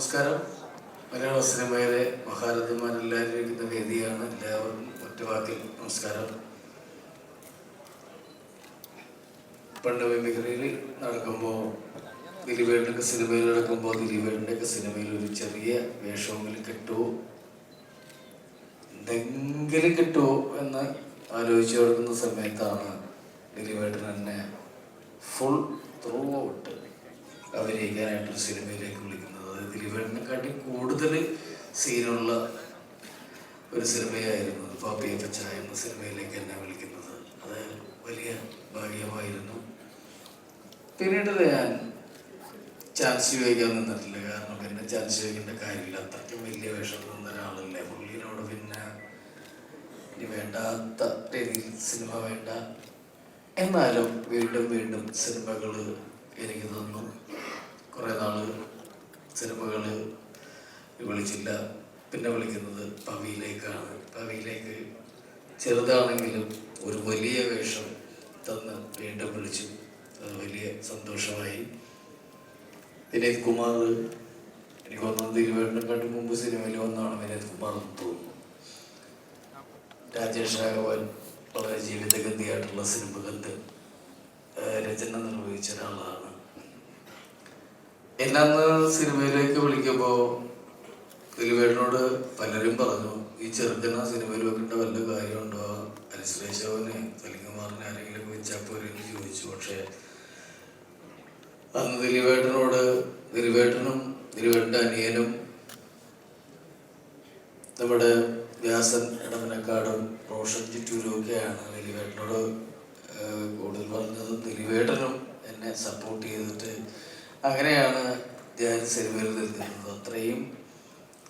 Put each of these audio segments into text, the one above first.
നമസ്കാരം. മലയാള സിനിമയിലെ മഹാരഥന്മാരെല്ലാവരും വേദിയാണ് എല്ലാവരും ഒറ്റ വാക്കിൽ നമസ്കാരം. പണ്ട് മിമിക്രിയിൽ നടക്കുമ്പോൾ ദിലീപേട്ടന്റെ സിനിമയിൽ നടക്കുമ്പോൾ ദിലീപേട്ടന്റെയൊക്കെ സിനിമയിൽ ഒരു ചെറിയ വേഷമെങ്കിലും കിട്ടുമോ എന്തെങ്കിലും കിട്ടുമോ എന്ന് ആലോചിച്ച് കൊടുക്കുന്ന സമയത്താണ് ദിലീപേട്ടൻ എന്നെ ഫുൾ ത്രൂ ഔട്ട് അഭിനയിക്കാനായിട്ടൊരു സിനിമയിലേക്ക് ദിലീപേട്ടനെക്കാട്ടി കൂടുതൽ സീനുള്ള ഒരു സിനിമയായിരുന്നു പാപ്പിയെ പച്ച എന്ന സിനിമയിലേക്ക് എന്നെ വിളിക്കുന്നത്. അത് വലിയ ഭാഗ്യമായിരുന്നു. പിന്നീട് ഞാൻ ചാൻസ് ചോദിക്കാൻ നിന്നിട്ടില്ല. കാരണം പിന്നെ ചാൻസ് ചോദിക്കേണ്ട കാര്യമില്ല. അത്രയ്ക്കും വലിയ വേഷം തന്ന ഒരാളല്ലേ. പുള്ളിനോട് പിന്നെ ഇനി വേണ്ടാത്ത രീതിയിൽ സിനിമ വേണ്ട. എന്നാലും വീണ്ടും വീണ്ടും സിനിമകൾ എനിക്ക് തന്നു. കുറേ നാൾ സിനിമകൾ വിളിച്ചില്ല. പിന്നെ വിളിക്കുന്നത് പവിയിലേക്കാണ്. പവിയിലേക്ക് ചെറുതാണെങ്കിലും ഒരു വലിയ വേഷം തന്ന് വീണ്ടും വിളിച്ചു. അത് വലിയ സന്തോഷമായി. വിനീത് കുമാർ എനിക്ക് തോന്നുന്നത് തിരുവേട്ടനെക്കാട്ടി മുമ്പ് സിനിമയിൽ വന്നാണ് വിനീത് കുമാർ എന്ന് തോന്നുന്നു. രാജേഷ് രാഘവൻ വളരെ ജീവിതഗന്ധിയായിട്ടുള്ള സിനിമകൾക്ക് രചന നിർവഹിച്ച ഒരാളാണ്. എന്നെ അന്ന് സിനിമയിലേക്ക് വിളിക്കുമ്പോൾ ദിലീപേട്ടനോട് പലരും പറഞ്ഞു ഈ ചെറുക്കന സിനിമയിൽ വെക്കേണ്ട വല്ല കാര്യമുണ്ടോ? അനുശ്രേഷവനെ സലിംകുമാറിനെ ആരെങ്കിലും വെച്ചാൽ പോരെ? ചോദിച്ചു. പക്ഷേ അന്ന് ദിലീപേട്ടനോട് ദിലീപേട്ടനും ദിലീപേട്ടന്റെ അനിയനും നമ്മുടെ വ്യാസൻ ഇടമനക്കാടും റോഷൻ ചിറ്റൂരും ഒക്കെയാണ്. ദിലീപേട്ടനോട് കൂടുതൽ പറഞ്ഞത് ദിലീപേട്ടനും എന്നെ സപ്പോർട്ട് ചെയ്തിട്ട് അങ്ങനെയാണ് സിനിമയിൽ നിൽക്കുന്നത് അത്രയും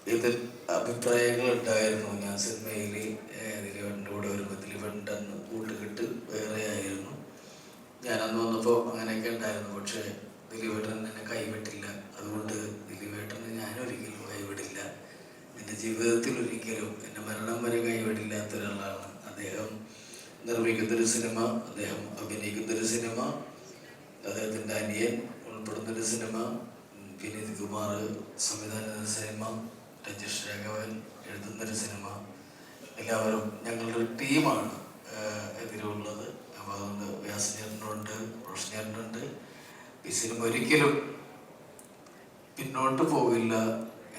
ഇതിൽ അഭിപ്രായങ്ങൾ ഉണ്ടായിരുന്നു. ഞാൻ സിനിമയിൽ ദിലീപേട്ടന്റെ കൂടെ വരുമ്പോൾ ദിലീപേട്ടന്റെ അന്ന് കൂട്ടുകെട്ട് വേറെ ആയിരുന്നു. ഞാനന്ന് വന്നപ്പോൾ അങ്ങനെയൊക്കെ ഉണ്ടായിരുന്നു. പക്ഷേ ദിലീപേട്ടൻ എന്നെ കൈവിട്ടില്ല. അതുകൊണ്ട് ദിലീപേട്ടനെ ഞാൻ ഒരിക്കലും കൈവിടില്ല. എന്റെ ജീവിതത്തിൽ ഒരിക്കലും എന്റെ മരണം വരെ കൈവിടില്ലാത്ത ഒരാളാണ് അദ്ദേഹം. നിർമ്മിക്കുന്നൊരു സിനിമ അദ്ദേഹം അഭിനയിക്കുന്നൊരു സിനിമ അദ്ദേഹത്തിന്റെ അനിയൻ ഉൾപ്പെടുന്നൊരു സിനിമ വിനീത് കുമാർ സംവിധാനം സിനിമ രജേഷ് രാഘവൻ എഴുതുന്നൊരു സിനിമ. എല്ലാവരും ഞങ്ങളുടെ ടീമാണ് എതിരുള്ളത്. അപ്പോൾ അതുകൊണ്ട് വ്യാസചേട്ടനുണ്ട് റോഷനേട്ടനുണ്ട് ഈ സിനിമ ഒരിക്കലും പിന്നോട്ട് പോകില്ല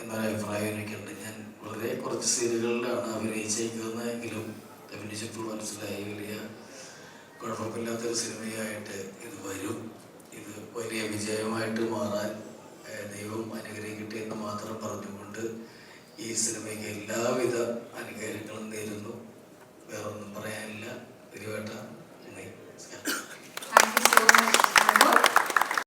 എന്നൊരു അഭിപ്രായം എനിക്കുണ്ട്. ഞാൻ വളരെ കുറച്ച് സീനുകളിലാണ് അഭിനയിച്ചേക്കുന്നതെങ്കിലും അഭിനയിച്ചപ്പോൾ മനസ്സിലായി വലിയ കുഴപ്പമില്ലാത്തൊരു സിനിമയായിട്ട് ഇത് വരും. ഇത് വലിയ വിജയമായിട്ട് മാറാൻ ദൈവം അനുഗ്രഹം കിട്ടിയെന്ന് മാത്രം പറഞ്ഞുകൊണ്ട് ഈ സിനിമയ്ക്ക് എല്ലാവിധ അനുഗ്രഹങ്ങളും നേരുന്നു. വേറൊന്നും പറയാൻ